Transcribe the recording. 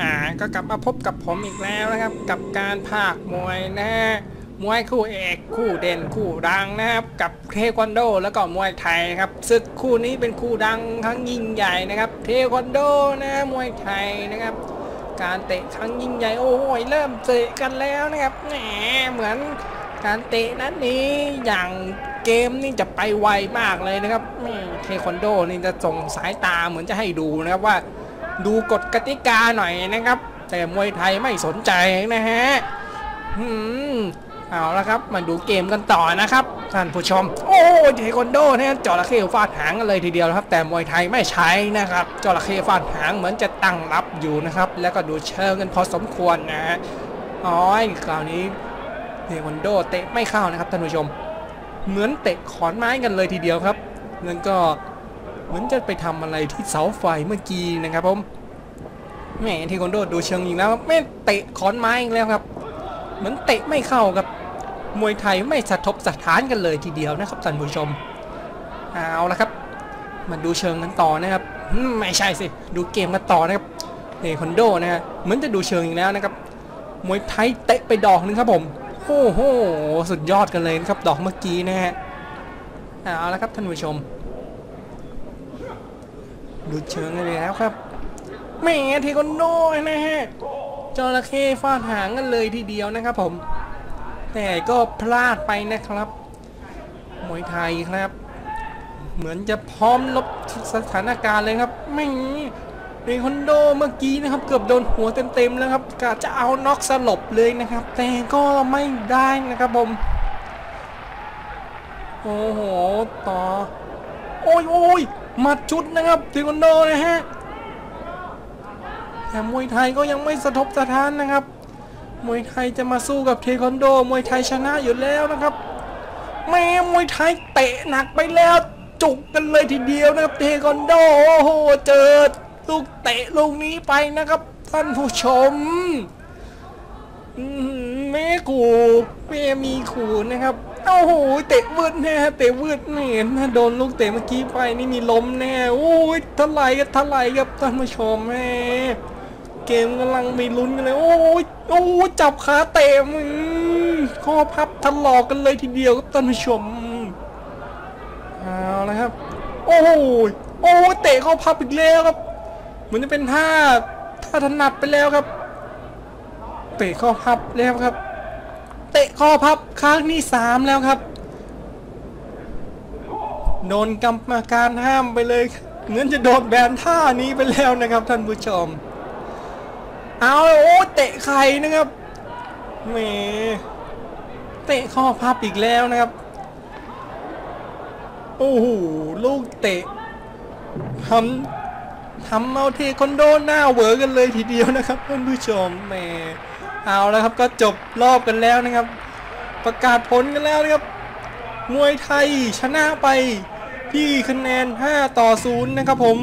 อ่าก็กลับมาพบกับผมอีกแล้วนะครับ กับการภาคมวยนะฮะมวยคู่เอกคู่เด่นคู่ดังนะครับกับเทควันโด แล้วก็มวยไทยครับศึกคู่นี้เป็นคู่ดังครั้งยิ่งใหญ่นะครับ เทควันโดนะมวยไทยนะครับ การเตะครั้งยิ่งใหญ่โอ้ยเริ่มเตะกันแล้วนะครับแหมเหมือนการเตะนั้นนี้อย่างเกมนี่จะไปไวมากเลยนะครับเทควันโดนี่จะส่งสายตาเหมือนจะให้ดูนะครับว่า ดูกฎกติกาหน่อยนะครับ แต่มวยไทยไม่สนใจนะฮะอืมเอาละครับมาดูเกมกันต่อนะครับท่านผู้ชม โอ้ยเทควันโดนี่ยจระเข้ฟาดหางกันเลยทีเดียวครับ แต่มวยไทยไม่ใช้นะครับจระเข้ฟาดหางเหมือนจะตั้งรับอยู่นะครับ แล้วก็ดูเชิงกันพอสมควรนะฮะอ๋อยคราวนี้เทควันโดเตะไม่เข้านะครับท่านผู้ชม เหมือนเตะขอนไม้กันเลยทีเดียวครับ แล้วก็ เหมือนจะไปทำอะไรที่เสาไฟเมื่อกี้นะครับผมแหมเทควันโดดูเชิงอีกแล้วไม่เตะขอนไม้อีกแล้วครับ เหมือนเตะไม่เข้ากับมวยไทยไม่สะทบสถานกันเลยทีเดียวนะครับท่านผู้ชมเอาละครับมาดูเชิงกันต่อนะครับไม่ใช่สิดูเกมกันต่อนะครับเทควันโดนะฮะเหมือนจะดูเชิงอีกแล้วนะครับมวยไทยเตะไปดอกนึงครับผมโอ้โหสุดยอดกันเลยนะครับดอกเมื่อกี้นะฮะเอาละครับท่านผู้ชม ดูเชิงกันเลยแล้วครับแหมเทควันโดนะฮะจระเข้ฟาดหางกันเลยทีเดียวนะครับผม แต่ก็พลาดไปนะครับมวยไทยครับ เหมือนจะพร้อมลบสถานการณ์เลยครับไม่เทควันโดเมื่อกี้นะครับ เกือบโดนหัวเต็มๆแล้วครับกะจะเอาน็อกสลบเลยนะครับ แต่ก็ไม่ได้นะครับผม โอ้โห ต่อ โอ้ยโอ้ย หมัดชุดนะครับเทควันโดนะฮะแต่มวยไทยก็ยังไม่สะทบสะท้านนะครับ มวยไทยจะมาสู้กับเทควันโด มวยไทยชนะอยู่แล้วนะครับแม่มวยไทยเตะหนักไปแล้วจุกกันเลยทีเดียวนะครับเทควันโดโอ้โหเจอลูกเตะลูกนี้ไปนะครับท่านผู้ชมอืมแม่กูแม่มีขู่นะครับ โอ้โหเตะวืดแน่เตะวืดแน่ถ้าโดนลูกเตะเมื่อกี้ไปนี่มีล้มแน่โอ้ยทลายกันทลายครับท่านผู้ชมแม่เกมกำลังมีลุ้นกันเลยโอ้ยโอ้ยจับขาเตะมึงข้อพับทะลอกกันเลยทีเดียวครับท่านผู้ชมเอาละครับ โอ้โหโอ้เตะข้อพับอีกแล้วครับเหมือนจะเป็นท่าท่าถนัดไปแล้วครับ เตะข้อพับแล้วครับ เตะข้อพับครั้งที่สามแล้วครับ โดนกรรมการห้ามไปเลยเหมือนจะโดนแบนท่านี้ไปแล้วนะครับท่านผู้ชม เอาโอ้เตะไข่นะครับแหมเตะข้อพับอีกแล้วนะครับ โอ้โหลูกเตะทำทำเอาเทควันโดหน้าเวอร์กันเลยทีเดียวนะครับท่านผู้ชมแหม เอาแล้วครับก็จบรอบกันแล้วนะครับ ประกาศผลกันแล้วนะครับ มวยไทยชนะไปที่คะแนน 5 ต่อ 0 นะครับผม